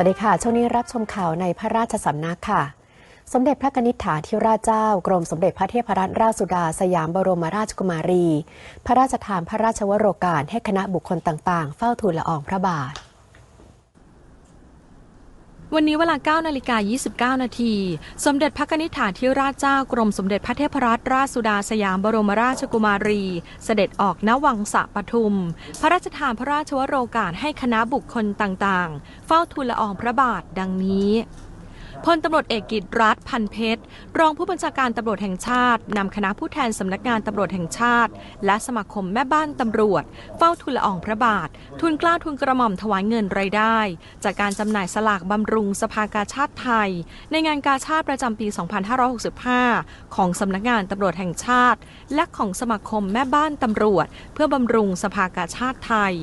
วัสดีค่ะ ช่วงนี้รับชมข่าวในพระราชสำนักค่ะ สมเด็จพระกนิษฐาธิราชเจ้า กรมสมเด็จพระเทพรัตนราชสุดาสยามบรมราชกุมารี พระราชทานพระราชวโรกาสให้คณะบุคคลต่างๆ เฝ้าทูลละอองพระบาท วันนี้เวลา 9 นาฬิกา 29 นาที สมเด็จพระนิษฐาธิราชเจ้ากรมสมเด็จพระเทพรัตนราชสุดาสยามบรมราชกุมารี เสด็จออกณวังสะปทุม พระราชทานพระราชวโรกาสให้คณะบุคคลต่างๆ เฝ้าทูลละอองพระบาทดังนี้ พลตำรวจเอกกิตรัฐพันเพชร รองผู้บัญชาการตำรวจแห่งชาตินำคณะผู้แทนสำนักงานตำรวจแห่งชาติ และสมาคมแม่บ้านตำรวจ เฝ้าทุนละอองพระบาท ทุนกล้าทุนกระหม่อมถวายเงินรายได้ จากการจำหน่ายสลากบำรุงสภากาชาติไทย ในงานกาชาติประจำปี 2565 ของสำนักงานตำรวจแห่งชาติ และของสมาคมแม่บ้านตำรวจ เพื่อบำรุงสภากาชาติไทย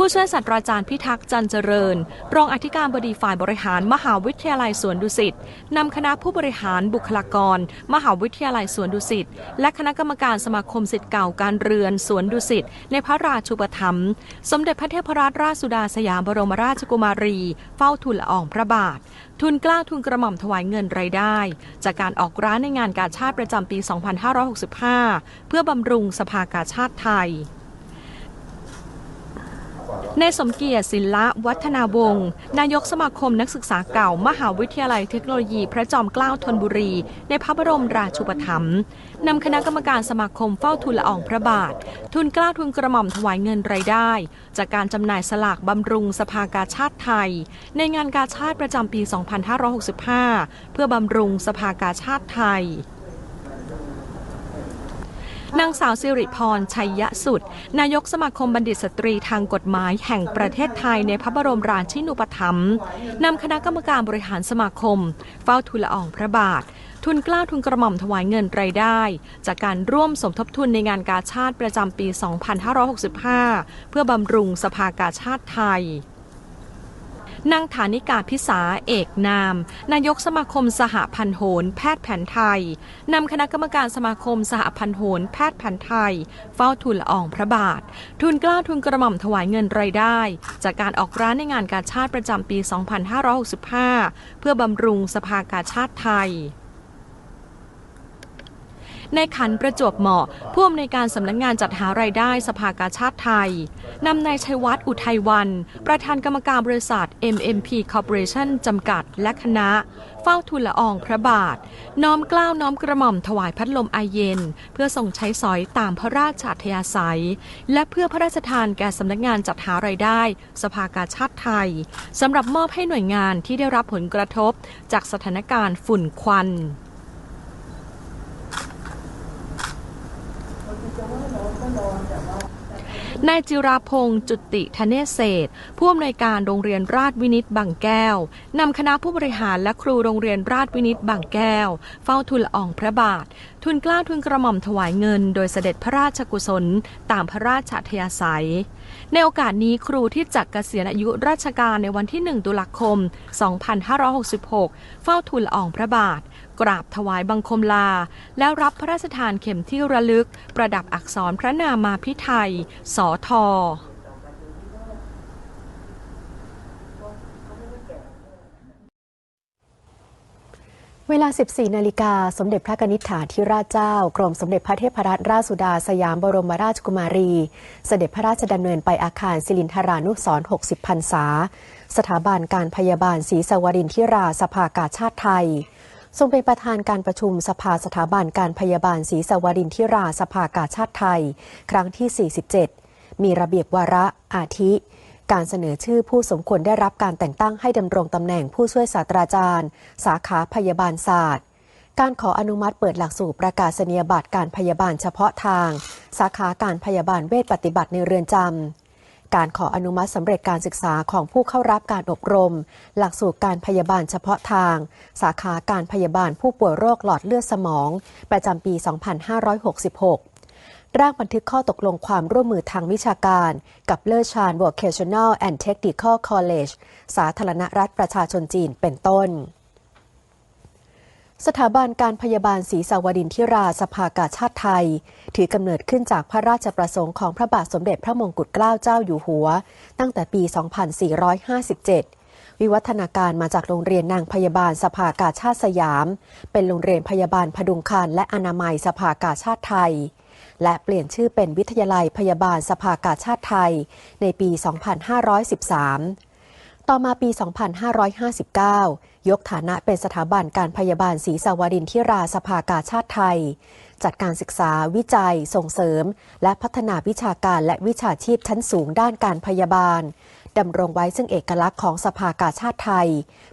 ผู้ช่วยศาสตราจารย์พิทักษ์จันเจริญ รองอธิการบดีฝ่ายบริหารมหาวิทยาลัยสวนดุสิตนำคณะผู้บริหารบุคลากร มหาวิทยาลัยสวนดุสิตและคณะกรรมการสมาคมสิทธิ์เก่าการเรือนสวนดุสิตในพระราชูปถัมภ์สมเด็จพระเทพรัตนราชสุดาสยามบรมราชกุมารี เฝ้าทูลละอองพระบาท ทุนกล้าทุนกระหม่อมถวายเงินรายได้ จากการออกร้านในงานกาชาติประจำปี 2565 เพื่อบำรุงสภากาชาติไทย ในสมเกียรติศิละวัฒนาวงศ์นายกสมาคมนักศึกษาเก่า มหาวิทยาลัยเทคโนโลยีพระจอมเกล้าธนบุรี ในพระบรมราชูปถัมภ์นำคณะกรรมการสมาคมเฝ้าทุนละอองพระบาท ทุนกล้าทุนกระหม่อมถวายเงินรายได้ จากการจำหน่ายสลากบำรุงสภากาชาติไทย ในงานกาชาติประจำปี 2565 เพื่อบำรุงสภากาชาติไทย นางสาวสิริพร ชัยยะสุด นายกสมาคมบัณฑิตสตรีทางกฎหมายแห่งประเทศไทยในพระบรมราชินูปถัมภ์นำคณะกรรมการบริหารสมาคม เฝ้าทุนละอองพระบาท ทุนกล้าทุนกระหม่อมถวายเงินรายได้ จากการร่วมสมทบทุนในงานกาชาติประจำปี 2565 เพื่อบำรุงสภากาชาติไทย นางฐานิกาพิสาเอกนาม นายกสมาคมสหพันธ์โหนแพทย์แผนไทย นำคณะกรรมการสมาคมสหพันธ์โหนแพทย์แผนไทย เฝ้าทุนละอองพระบาท ทุนกล้าทุนกระหม่อมถวายเงินรายได้ จากการออกร้านในงานกาชาติประจำปี 2565 เพื่อบำรุงสภากาชาติไทย ในขันประจวบเหมาะผู้อำนวยการสำนักงงานจัดหารายได้สภากาชาติไทยนำนายชัยวัฒน์อุทัยวัน ประธานกรรมการบริษัท MMP Corporation จำกัด และคณะ เฝ้าทุนละอองพระบาท น้อมกล้าวน้อมกระหม่อมถวายพัดลมไอเย็น เพื่อส่งใช้สอยตามพระราชอัธยาศัย และเพื่อพระราชทานแก่สำนักงานจัดหารายได้ สภากาชาติไทยสำหรับมอบให้หน่วยงานที่ได้รับผลกระทบจากสถานการณ์ฝุ่นควัน นายจิราพงศ์จุติธเนศเศษผู้อำนวยการโรงเรียนราชวินิตบางแก้วนำคณะผู้บริหารและครูโรงเรียนราชวินิตบางแก้ว เฝ้าทุลอองพระบาท ทุนกล้าทุนกระหม่อมถวายเงิน โดยเสด็จพระราชกุศล ตามพระราชอัธยาศัย ในโอกาสนี้ครูที่จักเกษียณอายุราชการในวันที่ 1 ตุลาคม 2566 เฝ้าทูละอองพระบาท กราบถวายบังคมลา แล้วรับพระราชทานเข็มที่ระลึก ประดับอักษรพระนามาพิไทย สอทอ เวลา 14 นาฬิกา สมเด็จพระกนิษฐาธิราชเจ้า กรมสมเด็จพระเทพรัตนราชสุดาสยามบรมราชกุมารี เสด็จพระราชดำเนินไปอาคารศิลินทรานุสรณ์60 พรรษา สถาบันการพยาบาลศรีสวรินทิราสภากาชาติไทย ทรงเป็นประธานการประชุมสภาสถาบันการพยาบาลศรีสวรินทิราสภากาชาติไทย ครั้งที่ 47 มีระเบียบวาระอาทิ การเสนอชื่อผู้สมควรได้รับการแต่งตั้งให้ดำรงตำแหน่งผู้ช่วยศาสตราจารย์ สาขาพยาบาลศาสตร์ การขออนุมัติเปิดหลักสูตรประกาศนียบัตรการพยาบาลเฉพาะทาง สาขาการพยาบาลเวชปฏิบัติในเรือนจำ การขออนุมัติสำเร็จการศึกษาของผู้เข้ารับการอบรม หลักสูตรการพยาบาลเฉพาะทาง สาขาการพยาบาลผู้ป่วยโรคหลอดเลือดสมอง ประจำปี 2566 ร่างบันทึกข้อตกลงความร่วมมือทางวิชาการ กับเลอชาน Vocational and Technical College สาธารณรัฐประชาชนจีนเป็นต้น สถาบันการพยาบาลศรีสาวดินทิราสภากาชาติไทย ถือกำเนิดขึ้นจากพระราชประสงค์ของพระบาทสมเด็จพระมงกุฎเกล้าเจ้าอยู่หัว ตั้งแต่ปี 2457วิวัฒนาการมาจากโรงเรียนนางพยาบาลสภากาชาติสยาม เป็นโรงเรียนพยาบาลพดุงครรและอนามัยสภากาชาติไทย และเปลี่ยนชื่อเป็นวิทยาลัยพยาบาลสภากาชาติไทย ในปี 2513 ต่อมาปี 2559 ยกฐานะเป็นสถาบันการพยาบาลศรีสาวดินทิราสภากาชาติไทย จัดการศึกษาวิจัย ส่งเสริม และพัฒนาวิชาการและวิชาชีพชั้นสูงด้านการพยาบาลดำรงไว้ซึ่งเอกลักษณ์ของสภากาชาติไทย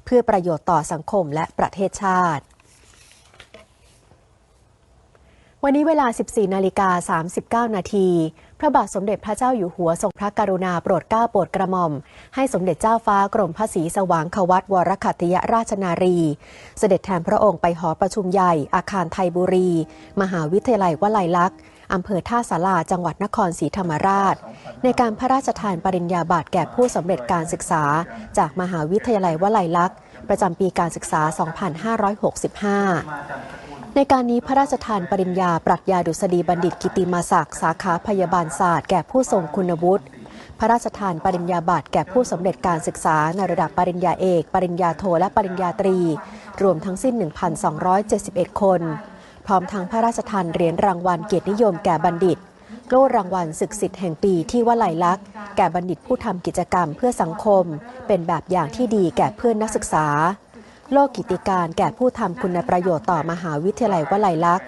เพื่อประโยชน์ต่อสังคมและประเทศชาติ วันนี้เวลา 14 นาฬิกา 39 นาที พระบาทสมเด็จพระเจ้าอยู่หัวทรงพระกรุณาโปรดเกล้าโปรดกระหม่อม ให้สมเด็จเจ้าฟ้ากรมพระศรีสว่างควัตวรคัตยราชนารี เสด็จแทนพระองค์ไปหอประชุมใหญ่อาคารไทยบุรี มหาวิทยาลัยวลัยลักษณ์อำเภอท่าสาราจังหวัดนครศรีธรรมราช ในการพระราชทานปริญญาบัตรแก่ผู้สำเร็จการศึกษา จากมหาวิทยาลัยวลัยลักษณ์ ประจำปีการศึกษา 2565 ในการนี้พระราชทานปริญญา ปรัชญาดุษฎีบัณฑิตกิติมาศักดิ์สาขาพยาบาลศาสตร์แก่ผู้ทรงคุณวุฒิพระราชทานปริญญาบัตรแก่ผู้สำเร็จการศึกษาในระดับปริญญาเอก ปริญญาโทและปริญญาตรี รวมทั้งสิ้น 1,271 คน พร้อมทั้งพระราชทานเหรียญรางวัลเกียรตินิยมแก่บัณฑิตโล่รางวัลศึกสิทธิ์แห่งปีที่วลัยลักษณ์แก่บัณฑิตผู้ทำกิจกรรมเพื่อสังคม เป็นแบบอย่างที่ดีแก่เพื่อนนักศึกษา โลกกิติการแก่ผู้ทำคุณประโยชน์ต่อมหาวิทยาลัยวลัยลักษณ์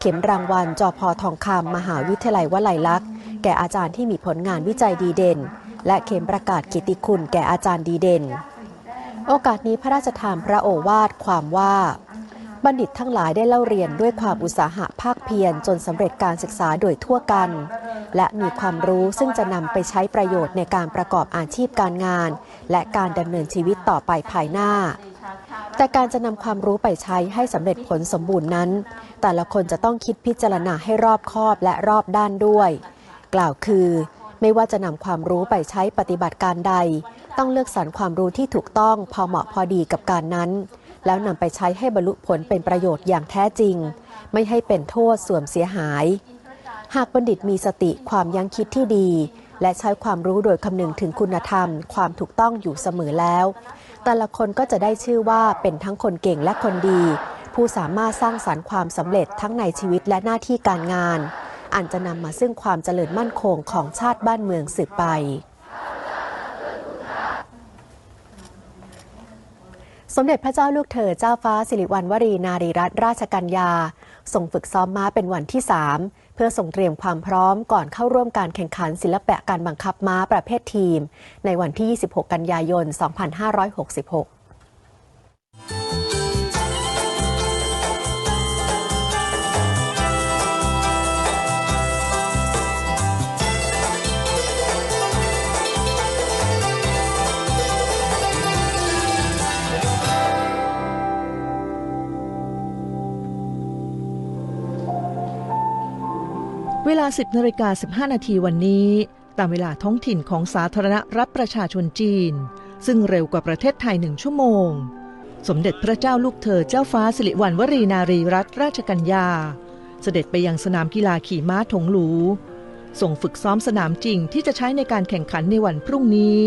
เข็มรางวัลจอพอทองคำมหาวิทยาลัยวลัยลักษณ์ แก่อาจารย์ที่มีผลงานวิจัยดีเด่น และเข็มประกาศกิตติคุณแก่อาจารย์ดีเด่น โอกาสนี้พระราชทานพระโอวาทความว่าบัณฑิตทั้งหลายได้เล่าเรียนด้วยความอุตสาหะภาคเพียรจนสำเร็จการศึกษาโดยทั่วกัน และมีความรู้ซึ่งจะนำไปใช้ประโยชน์ในการประกอบอาชีพการงาน และการดำเนินชีวิตต่อไปภายหน้า แต่การจะนำความรู้ไปใช้ให้สำเร็จผลสมบูรณ์นั้น แต่ละคนจะต้องคิดพิจารณาให้รอบคอบและรอบด้านด้วย กล่าวคือ ไม่ว่าจะนำความรู้ไปใช้ปฏิบัติการใด ต้องเลือกสรรความรู้ที่ถูกต้องพอเหมาะพอดีกับการนั้น แล้วนำไปใช้ให้บรรลุผลเป็นประโยชน์อย่างแท้จริง ไม่ให้เป็นโทษเสื่อมเสียหาย หากบัณฑิตมีสติความยั้งคิดที่ดี และใช้ความรู้โดยคำนึงถึงคุณธรรม ความถูกต้องอยู่เสมอแล้ว แต่ละคนก็จะได้ชื่อว่าเป็นทั้งคนเก่งและคนดี ผู้สามารถสร้างสรรค์ความสำเร็จทั้งในชีวิตและหน้าที่การงานอันจะนำมาซึ่งความเจริญมั่นคงของชาติบ้านเมืองสืบไป สมเด็จพระเจ้าลูกเธอเจ้าฟ้าสิริวัณวรีนารีรัตนราชกัญญาส่งฝึกซ้อมม้าเป็นวันที่ 3 เพื่อส่งเตรียมความพร้อมก่อนเข้าร่วมการแข่งขันศิลปะการบังคับม้าประเภททีม ในวันที่ 26 กันยายน 2566 ลา 10นาฬิกา15 นาทีวันนี้ ตามเวลาท้องถิ่นของสาธารณรัฐประชาชนจีน ซึ่งเร็วกว่าประเทศไทยหนึ่งชั่วโมง สมเด็จพระเจ้าลูกเธอเจ้าฟ้าสิริวัณวรีนารีรัตนราชกัญญา เสด็จไปยังสนามกีฬาขี่ม้าถงหลู ส่งฝึกซ้อมสนามจริงที่จะใช้ในการแข่งขันในวันพรุ่งนี้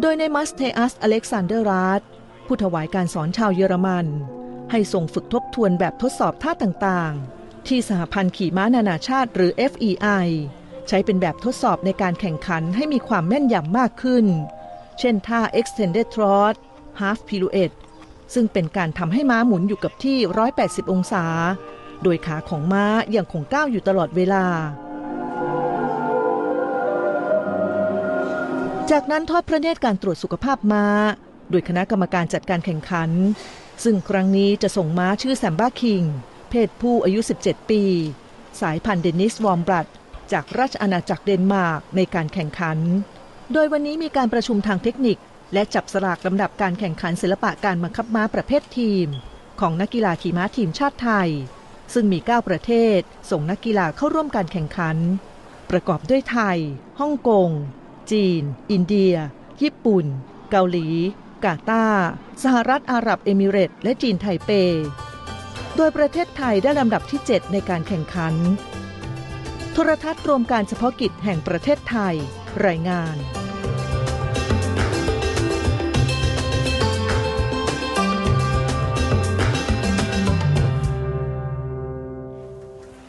โดยในมัสเทอัสอเล็กซานเดอร์รัตผู้ถวายการสอนชาวเยอรมัน ให้ส่งฝึกทบทวนแบบทดสอบท่าต่างๆ ที่สหพันธ์ขี่ม้านานาชาติหรือ FEI ใช้เป็นแบบทดสอบในการแข่งขันให้มีความแม่นยำมากขึ้น เช่นท่า extended trot half pirouette ซึ่งเป็นการทำให้ม้าหมุนอยู่กับที่ 180 องศา โดยขาของม้ายังคงก้าวอยู่ตลอดเวลา จากนั้นทอดพระเนตรการตรวจสุขภาพม้า โดยคณะกรรมการจัดการแข่งขัน ซึ่งครั้งนี้จะส่งม้าชื่อแซมบ้าคิง เพศผู้อายุ 17 ปี สายพันธุ์เดนิสวอมบรัดจากราชอาณาจักรเดนมาร์กในการแข่งขัน โดยวันนี้มีการประชุมทางเทคนิค และจับสลากลำดับการแข่งขันศิลปะการบังคับม้าประเภททีม ของนักกีฬาขี่ม้าทีมชาติไทย ซึ่งมี 9 ประเทศ ส่งนักกีฬาเข้าร่วมการแข่งขัน ประกอบด้วยไทย ฮ่องกง จีน อินเดีย ญี่ปุ่น เกาหลี กาตาร์สหรัฐอาหรับเอมิเรตส์และจีนไทเป โดยประเทศไทยได้ลำดับที่ 7 ในการแข่งขัน โทรทัศน์รวมการเฉพาะกิจแห่งประเทศไทย รายงาน